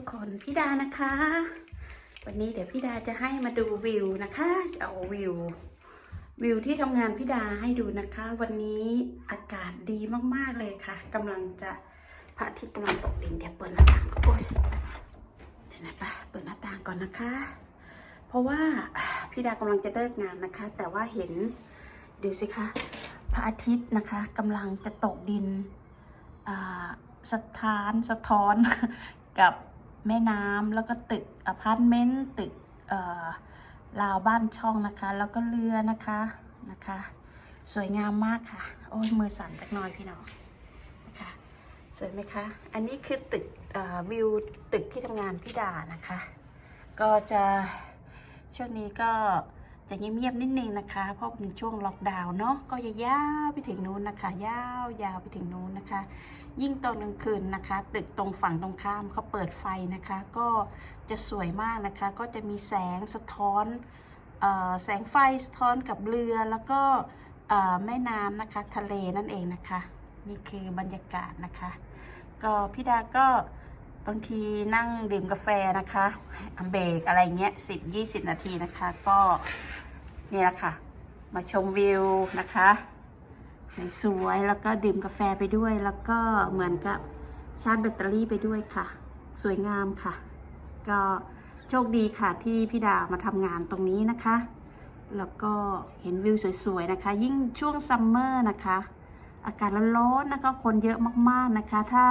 กคนพี่ดานะคะ วันนี้เดี๋ยวพี่ดาจะให้มาดูวิวนะคะจะเอาวิว วิวที่ทำงานพี่ดาให้ดูนะคะ วันนี้อากาศดีมากๆเลยค่ะกำลังจะพระอาทิตย์กำลังตกดินเดี๋ยวเปิดหน้าต่างก่อนโอ้ยเดี๋ยวนะปะเปิดหน้าต่างก่อนนะคะ เพราะว่าพี่ดากำลังจะเลิกงานนะคะ แต่ว่าเห็นดูสิคะพระอาทิตย์นะคะกำลังจะตกดินอ่าสะท้านสะท้อนกับ แม่น้ำแล้วก็ตึกอพาร์ตเมนต์ตึกเอ่อราวบ้านช่องนะคะ แล้วก็เรือนะคะนะคะ สวยงามมากค่ะ โอ้ยมือสั่นจักน้อยพี่น้องนะคะสวยไหมคะ อันนี้คือตึกเอ่อวิวตึกที่ทำงานพี่ดานะคะ ก็จะช่วงนี้ก็ จะเงียบๆนิดนึงนะคะ เพราะเป็นช่วงล็อกดาวน์เนาะก็จะยาวไปถึงนู้นนะคะ ยาวยาวไปถึงนู้นนะคะ ยิ่งตอนกลางคืนนะคะ ตึกตรงฝั่งตรงข้ามเขาเปิดไฟนะคะ ก็จะสวยมากนะคะ ก็จะมีแสงสะท้อนออแสงไฟสะท้อนกับเรือแล้วก็แม่น้ำนะคะ ทะเลนั่นเองนะคะ นี่คือบรรยากาศนะคะ ก็พี่ดาก็บางทีนั่งดื่มกาแฟนะคะเบรกอะไรเงี้ยสิบยี่สิบนาทีนะคะ ก็ นี่แหละค่ะ มาชมวิวนะคะ สวยๆ แล้วก็ดื่มกาแฟไปด้วย แล้วก็เหมือนกับชาร์จแบตเตอรี่ไปด้วยค่ะ สวยงามค่ะ ก็โชคดีค่ะที่พี่ดามาทำงานตรงนี้นะคะ แล้วก็เห็นวิวสวยๆนะคะ ยิ่งช่วงซัมเมอร์นะคะ อากาศร้อนๆนะคะคนเยอะมากๆนะคะ ถ้า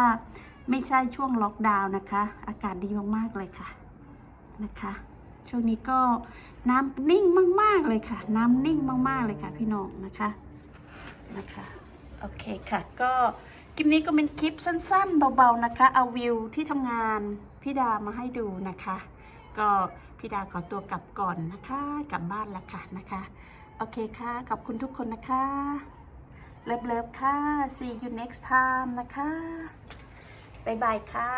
ไม่ใช่ช่วงล็อกดาวน์นะคะ อากาศดีมากๆเลยค่ะนะคะ ช่วงนี้ก็น้ำนิ่งมาก ๆ เลยค่ะ น้ำนิ่งมากๆเลยค่ะพี่น้องนะคะนะคะโอเคค่ะก็คลิปนี้ก็เป็นคลิปสั้น ๆ เบา ๆ นะคะ เอาวิวที่ทำงานพี่ดามาให้ดูนะคะ ก็พี่ดาขอตัวกลับก่อนนะคะกลับบ้านแล้วค่ะนะคะโอเคค่ะขอบคุณทุกคนนะคะเลิฟเลิฟค่ะ see you next time นะคะ บ๊ายบายค่ะ